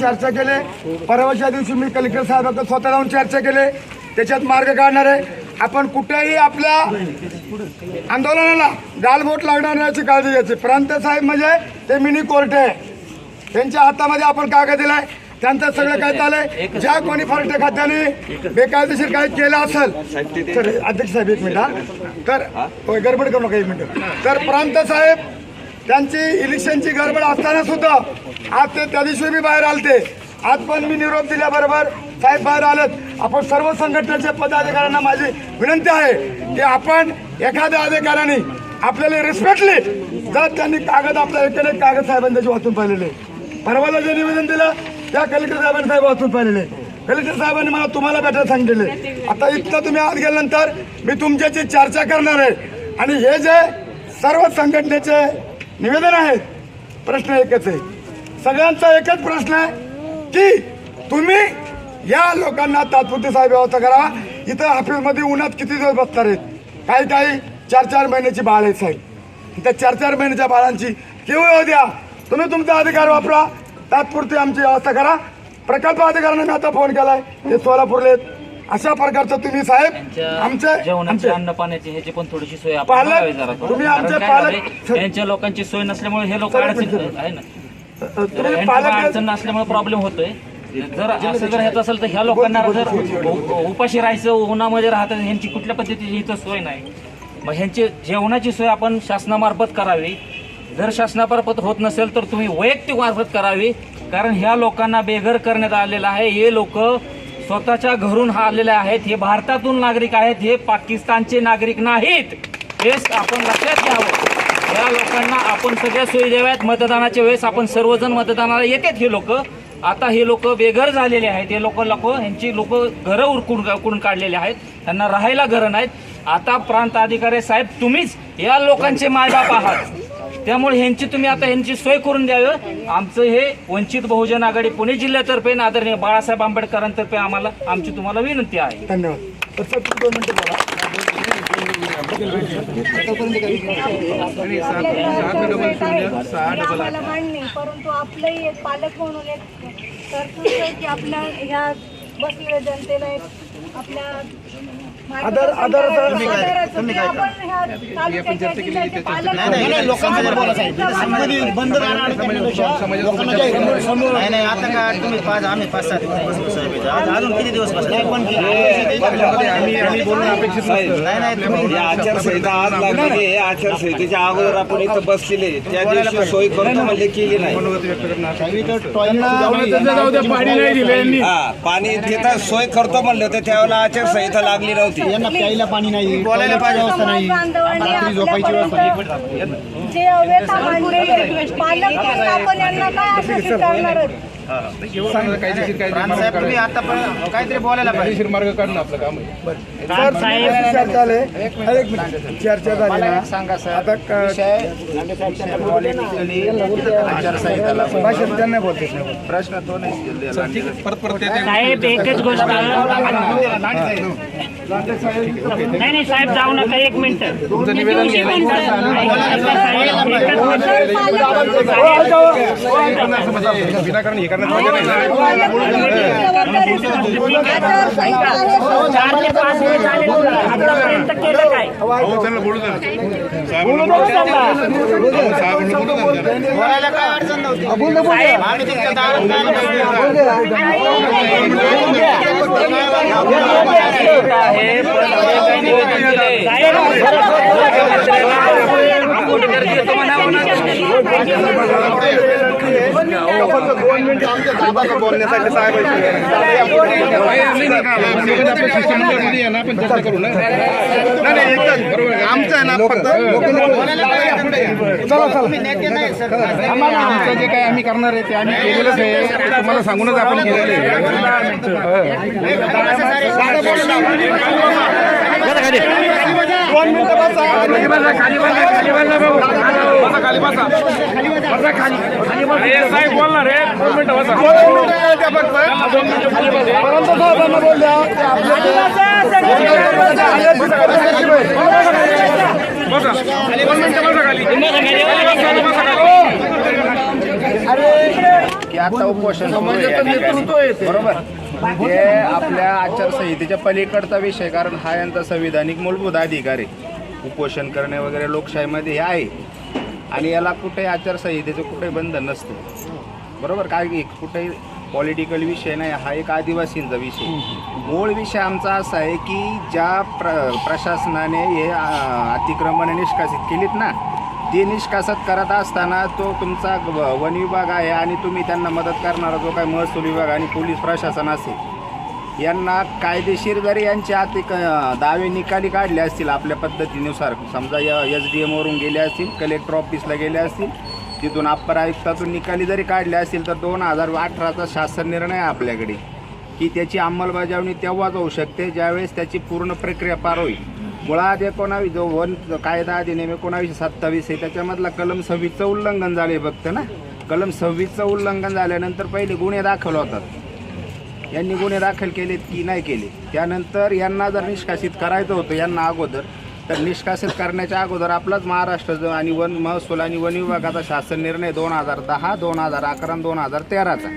चर्चा केले. परवाच्या दिवशी मी कलेक्टर साहेबांना स्वतः जाऊन चर्चा केले. त्याच्यात मार्ग काढणार आहे. आपण कुठेही आपल्या आंदोलनाला गालबोट लागणार नाही याची काळजी घ्यायची. प्रांत साहेब म्हणजे ते मिनी कोर्ट आहे. त्यांच्या हातामध्ये आपण कागद दिलाय. त्यांचं सगळं काय चाललंय ज्या कोणी फरटे खात्याने बेकायदेशीर काही केलं असेल तर अध्यक्ष साहेब एक मिनिट तर गडबड करू नका एक मिनिट. तर प्रांत साहेब त्यांची इलेक्शनची गडबड असताना सुद्धा आज ते त्या दिवशी मी बाहेर आलते. आज पण मी निरोप दिल्याबरोबर साहेब बाहेर आलेत. आपण सर्व संघटनेच्या पदाधिकाऱ्यांना माझी विनंती आहे की आपण एखाद्या अधिकाऱ्याने आपल्याला रिस्पेक्टली जर त्यांनी कागद आपल्या एकाने कागद साहेबांनी वाचून पाहिलेले. परवाला जे निवेदन दिलं त्या कलेक्टर साहेबांनी साहेब वाचून पाहिलेले. कलेक्टर साहेबांनी मला तुम्हाला भेटायला सांगितले आता इथं तुम्ही आत गेल्यानंतर मी तुमच्याशी चर्चा करणार आहे. आणि हे जे सर्व संघटनेचे निवेदन आहे. प्रश्न एकच आहे. सगळ्यांचा एकच प्रश्न आहे की तुम्ही या लोकांना तात्पुरती साहेब व्यवस्था करा. इथं ऑफिसमध्ये उन्हात किती दिवस बसणार आहेत? काही काही चार चार महिन्याची बाळ आहेत साहेब. त्या चार चार महिन्याच्या बाळांची केव्हा द्या. तुम्ही तुमचा अधिकार वापरा. तात्पुरती आमची व्यवस्था करा. प्रकल्प अधिकाऱ्यांना मी आता फोन केलाय. ते सोलापूरले आहेत. अशा प्रकारचं तुम्ही साहेब आमचे जेवणाची आमचे अन्न पाण्याची ह्याची पण थोडीशी सोय आपण पालक, बघावी जरा. तुम्ही कारण आमचे काय पालक- झालंय, यांच्या लोकांची सोय नसल्यामुळे हे लोक. आहे ना. तुम्ही यांच्या पालक अडचण नसल्यामुळे प्रॉब्लेम होतोय. जर असं जर ह्याचं असेल तर ह्या लोकांना जर उ- उपाशी राहायचं उन्हामध्ये राहतात ह्यांची कुठल्या पद्धतीची इथं सोय नाही. मग ह्यांची जेवणाची सोय आपण शासनामार्फत करावी. जर शासनामार्फत होत नसेल तर तुम्ही वैयक्तिक मार्फत करावी. कारण ह्या लोकांना बेघर करण्यात आलेलं आहे. हे लोक स्वतःच्या घरून हा आलेले आहेत. हे भारतातून नागरिक आहेत हे पाकिस्तानचे नागरिक नाहीत. हेच आपण लक्षात घ्यावं. या लोकांना आपण सगळ्या सोयी द्याव्यात. मतदानाच्या वेळेस आपण सर्वजण मतदानाला येतात हे लोक. आता हे लोक बेघर झालेले आहेत. हे लोक लोक ह्यांची लोक घरं उरकून उकडून काढलेले आहेत. त्यांना राहायला घरं नाहीत. आता प्रांत अधिकारी साहेब तुम्हीच या लोकांचे मायबाप आहात. त्यामुळे ह्यांची तुम्ही आता ह्यांची सोय करून द्यावी. आमचं हे वंचित बहुजन आघाडी पुणे जिल्ह्यातर्फे आणि आदरणीय बाळासाहेब आंबेडकरांतर्फे आम्हाला आमची तुम्हाला विनंती आहे. धन्यवाद. तर सर तुम्ही दोन मिनिटं बोला. आम्हाला मान्य आहे, परंतु आपलंही एक पालक म्हणून एक कर्तव्य आहे की आपल्या ह्या बसलेल्या जनतेला एक आपल्या आदर- आदर- नाही नाही आता तुम्ही पाच आम्ही पाच सात. आज अजून किती दिवस बसले नाही नाही तुम्ही आचारसंहिता आज लागलेली आहे. आचारसंहितेच्या अगोदर आपण इथं बसलेले. त्या दिवशी सोय करतो म्हणजे केली नाही. पाणी नाही दिले हा पाणी तिथं सोय करतो म्हणलं तर त्यावेळेला आचारसंहिता लागली नव्हती. यांना प्यायला पाणी नाही बोलायला पाहिजे रात्री झोपायची व्यवस्था जे मांडलेले पालक म्हणून आपण यांना काय आश्वासित करणार आहोत? साहेब तुम्ही आता पण काहीतरी बोलायला पाहिजे. सर चर्चा झाले. एक मिनिट. चर्चा झाली ना. आता क- भाषेत त्यांना बोलते प्रश्न तो नाही साहेब एकच गोष्ट. नाही नाही साहेब जाऊ नका एक मिनिट तुमचं निवेदन चार ते पाच वेळ आतापर्यंत केलं काय बोलायला काय अडचण नव्हती आम्ही तुमच्या दारात काय आहे पण जे काही आपण बोलण्यासाठी आमचं आहे ना फक्त चला चला आमचं जे काय आम्ही करणार आहे ते आम्ही केलेलंच आहे तुम्हाला सांगूनच आपण केलेलं आहे खाली बसा. खाली. बसा. खाली साहेब बोलणार आहे दोन मिनिटं बसा. मिनिटं खाली बसा. बसा मिनिटं बसा खाली आता उपोषण. बरोबर? हे आपल्या आचारसंहितेच्या पलीकडचा विषय कारण हा यांचा संविधानिक मूलभूत अधिकार आहे. उपोषण करणे वगैरे लोकशाहीमध्ये हे आहे. आणि याला कुठेही आचारसंहितेचं कुठेही बंधन नसतं. बरोबर? काय की कुठेही पॉलिटिकल विषय नाही हा एक आदिवासींचा विषय. मूळ विषय आमचा असा आहे की ज्या प्र प्रशासनाने हे अतिक्रमण निष्कासित केलीत ना ती निष्कासित करत असताना तो तुमचा व- वन विभाग आहे आणि तुम्ही त्यांना मदत करणारा जो काही महसूल विभाग आणि पोलीस प्रशासन असेल यांना कायदेशीर जरी यांच्या अतिक दावे निकाली काढले असतील आपल्या पद्धतीनुसार समजा एस डी एमवरून गेले असतील कलेक्टर ऑफिसला गेले असतील तिथून अप्पर आयुक्तातून निकाली जरी काढले असतील तर दोन हजार अठराचा शासन निर्णय आहे आपल्याकडे. की त्याची अंमलबजावणी तेव्हाच होऊ शकते ज्यावेळेस त्याची पूर्ण प्रक्रिया पार होईल. मुळात एकोणावीस जो वन कायदा अधिनियम एकोणावीसशे सत्तावीस आहे त्याच्यामधला कलम सव्वीसचं उल्लंघन झाले फक्त ना? कलम सव्वीसचं उल्लंघन झाल्यानंतर पहिले गुन्हे दाखल होतात. यांनी गुन्हे दाखल केलेत की नाही केले त्यानंतर यांना जर निष्कासित करायचं होतं यांना अगोदर तर निष्कासित करण्याच्या अगोदर आपलाच महाराष्ट्र आणि वन महसूल आणि वन विभागाचा शासन निर्णय दोन हजार दहा दोन हजार अकरा दोन हजार तेराचा.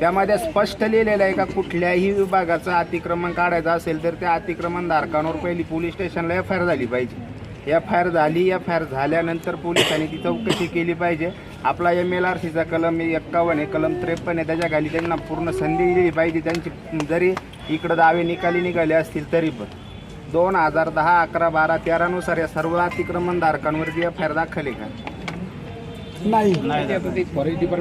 त्यामध्ये स्पष्ट लिहिलेलं आहे का कुठल्याही विभागाचं अतिक्रमण काढायचं असेल तर त्या अतिक्रमणधारकांवर पहिली पोलीस स्टेशनला एफ आय आर झाली पाहिजे. एफ आय आर झाली एफ आय आर झाल्यानंतर पोलिसांनी ती चौकशी केली पाहिजे. आपला एम एल आर सीचा कलम एक्कावन्न आहे कलम त्रेपन्न आहे त्याच्याखाली त्यांना पूर्ण संधी दिली पाहिजे. त्यांची जरी इकडं दावे निकाली निघाले असतील तरी पण. दोन हजार दहा अकरा बारा तेरानुसार या सर्व अतिक्रमणधारकांवरती एफ आय आर दाखल आहे का? नाही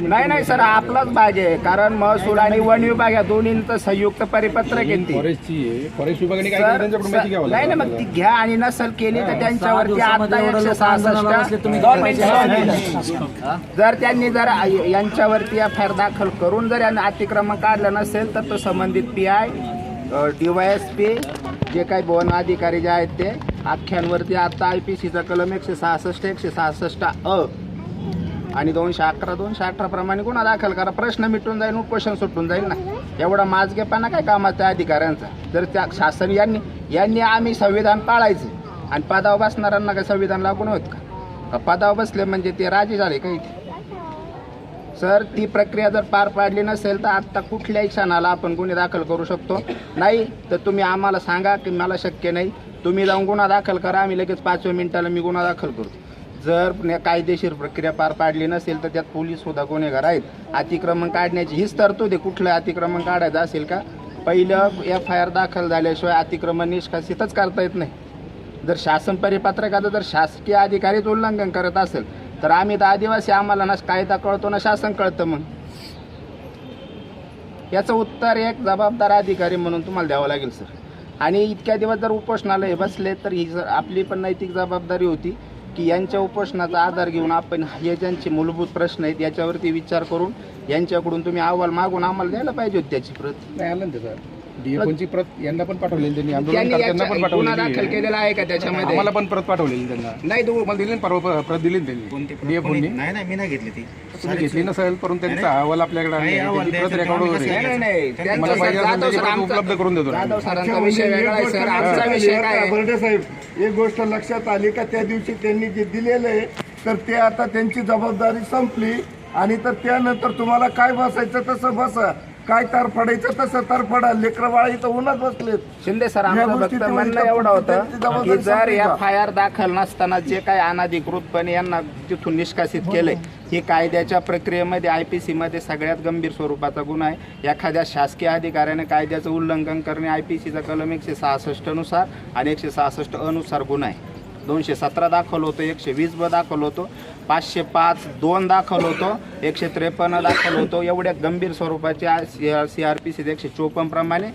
नाही नाही सर आपलाच भाग आहे कारण महसूल आणि वन विभाग या दोन्हींचं संयुक्त परिपत्रक आहे ते. फॉरेस्ट विभागाने काय सर, केलं त्यांच्याकडून माहिती सर, घ्यावं नाही ना लागेल. मग ती घ्या आणि नसल केली तर त्यांच्यावरती आता एकशे सहासष्ट. जर त्यांनी जर यांच्यावरती एफ आय आर दाखल करून जर यांनी अतिक्रमण काढलं नसेल तर तो संबंधित पी आय पी जे काही वन अधिकारी जे आहेत ते अख्ख्यांवरती आता आय पी सीचा कलम एकशे सहासष्ट एकशे सहासष्ट अ आणि दोनशे अकरा दोनशे अठरा प्रमाणे गुन्हा दाखल करा. प्रश्न मिटून जाईल उपोषण सुटून जाईल ना. एवढा माजगेपणा काय कामाचा त्या अधिकाऱ्यांचा? जर त्या शासन यांनी यांनी आम्ही संविधान पाळायचं आणि पदावर बसणाऱ्यांना काय संविधान लागून होत का? का पदावर बसले म्हणजे ते राजे झाले काही सर ती प्रक्रिया जर पार पाडली नसेल तर आत्ता कुठल्याही क्षणाला आपण गुन्हे दाखल करू शकतो. नाही तर तुम्ही आम्हाला सांगा की मला शक्य नाही. तुम्ही जाऊन गुन्हा दाखल करा. आम्ही लगेच पाचव्या मिनिटाला मी गुन्हा दाखल करतो. जर न- कायदेशीर प्रक्रिया पार पाडली नसेल तर त्यात पोलीस सुद्धा गुन्हेगार आहेत. अतिक्रमण काढण्याची हीच तरतूद आहे. कुठलं अतिक्रमण काढायचं असेल का? पहिलं एफ आय आर दाखल झाल्याशिवाय अतिक्रमण निष्कासितच करता येत नाही. जर शासन परिपत्रकाचं जर शासकीय अधिकारीच उल्लंघन करत असेल तर आम्ही तर आदिवासी आम्हाला ना कायदा कळतो ना शासन कळतं मग. याचं उत्तर एक जबाबदार अधिकारी म्हणून तुम्हाला द्यावं लागेल सर. आणि इतक्या दिवस जर उपोषणाला हे बसले तर ही जर आपली पण नैतिक जबाबदारी होती. की यांच्या उपोषणाचा आधार घेऊन आपण हे ज्यांचे मूलभूत प्रश्न आहेत याच्यावरती विचार करून यांच्याकडून तुम्ही अहवाल मागून आम्हाला द्यायला पाहिजे होती त्याची प्रत. नाही आलं ना त्याचा डीएफओची प्रत यांना पण पाठवलेली त्यांनी त्यांनी आंदोलनकर्त्यांना पण याच्या- गुन्हा पाठवलेली दाखल आहे. केलेला आहे का त्याच्यामध्ये? आम्हाला पण परत पाठवलेली त्यांना. नाही तो मला दिली ना परवा प्रत दिली ना त्यांनी. डीएफओनी नाही नाही मी नाही घेतली ती. तुम्ही घेतली नसेल परंतु त्यांचा अहवाल आपल्याकडे आहे. नाही, अहवाल त्याची प्रत द्यायचा, रेकॉर्ड प्रमाण वगैरे. नाही आहे. नाही नाही त्यांचं मला सर पाहिजे असेल जाधव त्याची सर प्रत आमचा- उपलब्ध करून देतो ना. जाधव सरांचा अच्छा, विषय म्हणजे एक वेगळा आहे गोष्ट सर. लक्षात आमचा आली. विषय आहे काय का, आहे? बर्डे साहेब एक गोष्ट लक्षात आली का? त्या दिवशी त्यांनी जे दिलेलं आहे तर ते आता त्यांची जबाबदारी संपली आणि तर त्यानंतर तुम्हाला काय बसायचं तसं बसा. काय तार पडायचं तसं तार पडा. लेकरं बाळा इथं उन्हात बसलेत. शिंदे सर या आमचं गोष्टी फक्त तुम्ही म्हणणं एवढं होतं जबाबदारी जर संपली का? एफ आय आर दाखल नसताना जे काही अनाधिकृतपणे यांना तिथून निष्कासित केलंय हे. कायद्याच्या प्रक्रियेमध्ये आय पी सीमध्ये सगळ्यात गंभीर स्वरूपाचा गुन्हा आहे. एखाद्या शासकीय अधिकाऱ्याने कायद्याचं उल्लंघन करणे आय पी सीचा कलम एकशे सहासष्टनुसार आणि एकशे सहासष्ट अनुसार गुन्हा आहे. दोनशे सतरा दाखल होतो एकशे वीस ब दाखल होतो पाचशे पाच दोन दाखल होतो एकशे त्रेपन्न दाखल होतो. एवढ्या गंभीर स्वरूपाचे सी आर पी सी एकशे चोपन्न प्रमाणे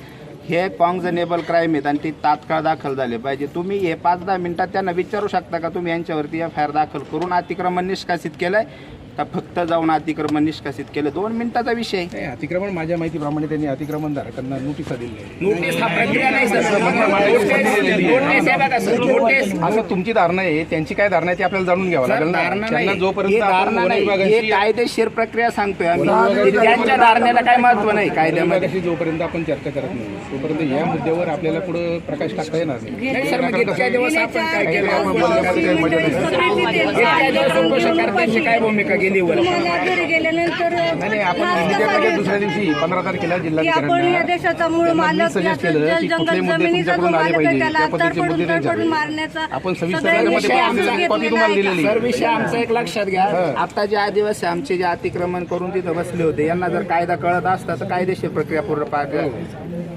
हे कॉन्झनेबल क्राईम आहेत आणि ते तात्काळ दाखल झाले पाहिजे. तुम्ही हे पाच दहा मिनटात त्यांना विचारू शकता का? तुम्ही यांच्यावरती एफ आय आर दाखल करून अतिक्रमण निष्कासित केलं आहे का फक्त जाऊन अतिक्रमण निष्कासित केलं. दोन मिनिटाचा विषय. आहे. नाही, अतिक्रमण माझ्या माहितीप्रमाणे त्यांनी अतिक्रमण धारकांना नोटिसा दिली आहे. नोटीस हा प्रक्रिया नाही सर. नोटीस नोटीस हे बघा सर. नोटीस असं तुमची धारणा आहे त्यांची काय धारणा आहे ती आपल्याला जाणून घ्यावं लागेल ना? धारणा त्यांना नाही. जोपर्यंत ही आपण धारणा वन नाही. ही विभागाशी कायदेशीर प्रक्रिया सांगतोय आम्ही. त्यांच्या धारण्याला काय महत्त्व नाही कायद्यामध्ये. विभागाशी जोपर्यंत आपण चर्चा करत नाही तोपर्यंत या मुद्द्यावर आपल्याला पुढे प्रकाश टाकता येणार नाही. नाही सर मग इतक्या दिवस आपण काय केलं? बोलण्यामध्ये काही मजा नाही. इतक्या दिवस उपोषणकर्त्यांची काय भूमिका गेली वर. तुम्हाला घरी गेल्यानंतर नाही आपण घ्यायचा? दुसऱ्या दिवशी पंधरा तारखेला की आपण या जिल्हाधिकाऱ्यांना देशाचा मूळ मालक जल जंगल मुद्दे जमिनीचा जो तुमच्याकडून आले मालक आहे पाहिजे. त्याला त्या पद्धतीचे. मारण्याचा आपण सविस्तर सगळ्या त्याच्यामध्ये विषय आमचा आपण कॉपी घेतलेला तुम्हाला आहे. दिलेली. सर विषय आमचा एक लक्षात घ्या. आता जे आदिवासी आमचे जे अतिक्रमण करून तिथं बसले होते यांना जर कायदा कळत असता तर कायदेशीर प्रक्रिया पूर्ण पार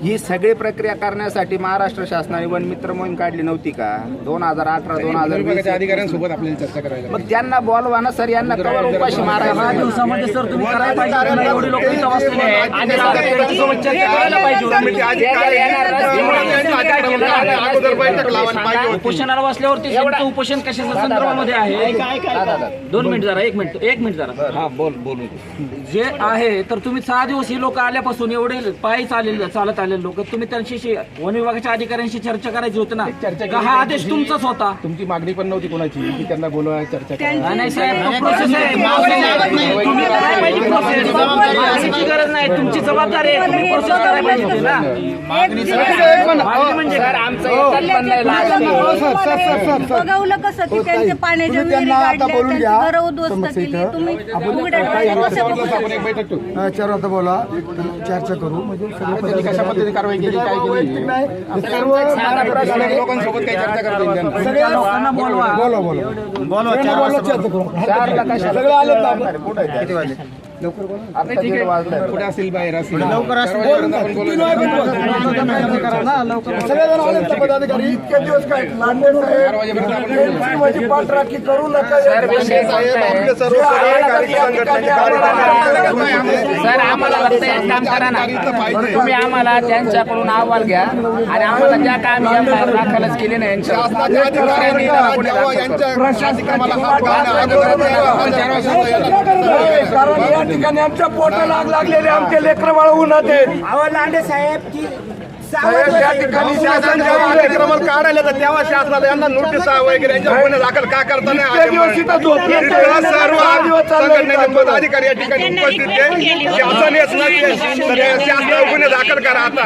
ही. सगळी प्रक्रिया करण्यासाठी महाराष्ट्र शासनाने वन मित्र मोहीम काढली नव्हती का? दोन हजार अठरा दोन हजार वीस. विभागाच्या अधिकाऱ्यांसोबत आपल्याला चर्चा करायला मग त्यांना बोलवा ना सर यांना कवर उपाशी दहा मारायला दिवसामध्ये सर तुम्ही करायला पाहिजे एवढी लोक इथं बसलेली आहेत. आणि त्यांच्यासोबत चर्चा करायला पाहिजे होती. उपोषणाला बसल्यावरती उपोषण कशाच्या संदर्भामध्ये आहे? दोन मिनिट जरा एक मिनिट एक मिनिट जरा. हा बोल बोलू. जे आहे तर तुम्ही सहा दिवस ही लोक आल्यापासून एवढे पायी चालेल चालत आलेले लोक. तुम्ही त्यांच्याशी वन विभागाच्या अधिकाऱ्यांशी चर्चा करायची होती ना? का हा आदेश तुमचाच होता? तुमची मागणी पण नव्हती कोणाची. की त्यांना बोलवा चर्चा नाही, साहेब तो प्रोसेस आहे. मागणीची गरज नाही. तुमची जबाबदारी आहे. तुम्ही प्रोसेस करायला पाहिजे ना. मागणी म्हणजे काय? लाज नाही. बघवलं कसं? की त्यांचे पाण्याच्या तुम्ही विहिरी त्यांना आता काढल्या बोलून त्यांची घ्या. घरं उद्ध्वस्त समस्या केली इथं. तुम्ही उघड्या डोळ्याने कसे बघू आपण एक बैठक ठेवू. हा, चार वाजता बोला. चर्चा करू. म्हणजे सगळे कशा पद्धतीने कारवाई केली? काय वैयक्तिक केली नाही. हे सर्व लोकांसोबत काही चर्चा करता. सगळ्या लोकांना बोलवा. बोला बोला बोला चर्चा करू? सगळे आलेत ना. आपण? आता दीड वाजले. कुठे असेल बाहेर असेल. लवकर आपण तीन वाजेपर्यंत. सगळेजण आलेत ना पदाधिकारी. इतके दिवस काय? लांडे साहेब. यांची माझी पाठराखी करू नका. सर आम्हाला फक्त एक काम करा ना तुम्ही आम्हाला त्यांच्याकडून अहवाल घ्या. आणि आम्हाला ज्या काम दाखलच केले नाही. कारण या ठिकाणी आमच्या पोटाला आग लागलेले आमचे लेकर वाळवून होते लांडे साहेब की साहेब, या ठिकाणी शासन जेव्हा अतिक्रमण काढायला तर तेव्हा शासनाला यांना नोटीस वगैरे यांच्या गुन्हे दाखल का करता नाही आले मग? सर्व संघटनेचे पदाधिकारी या ठिकाणी उपस्थित आहे शासन येत नसते तर हे शासनावर गुन्हे दाखल करा आता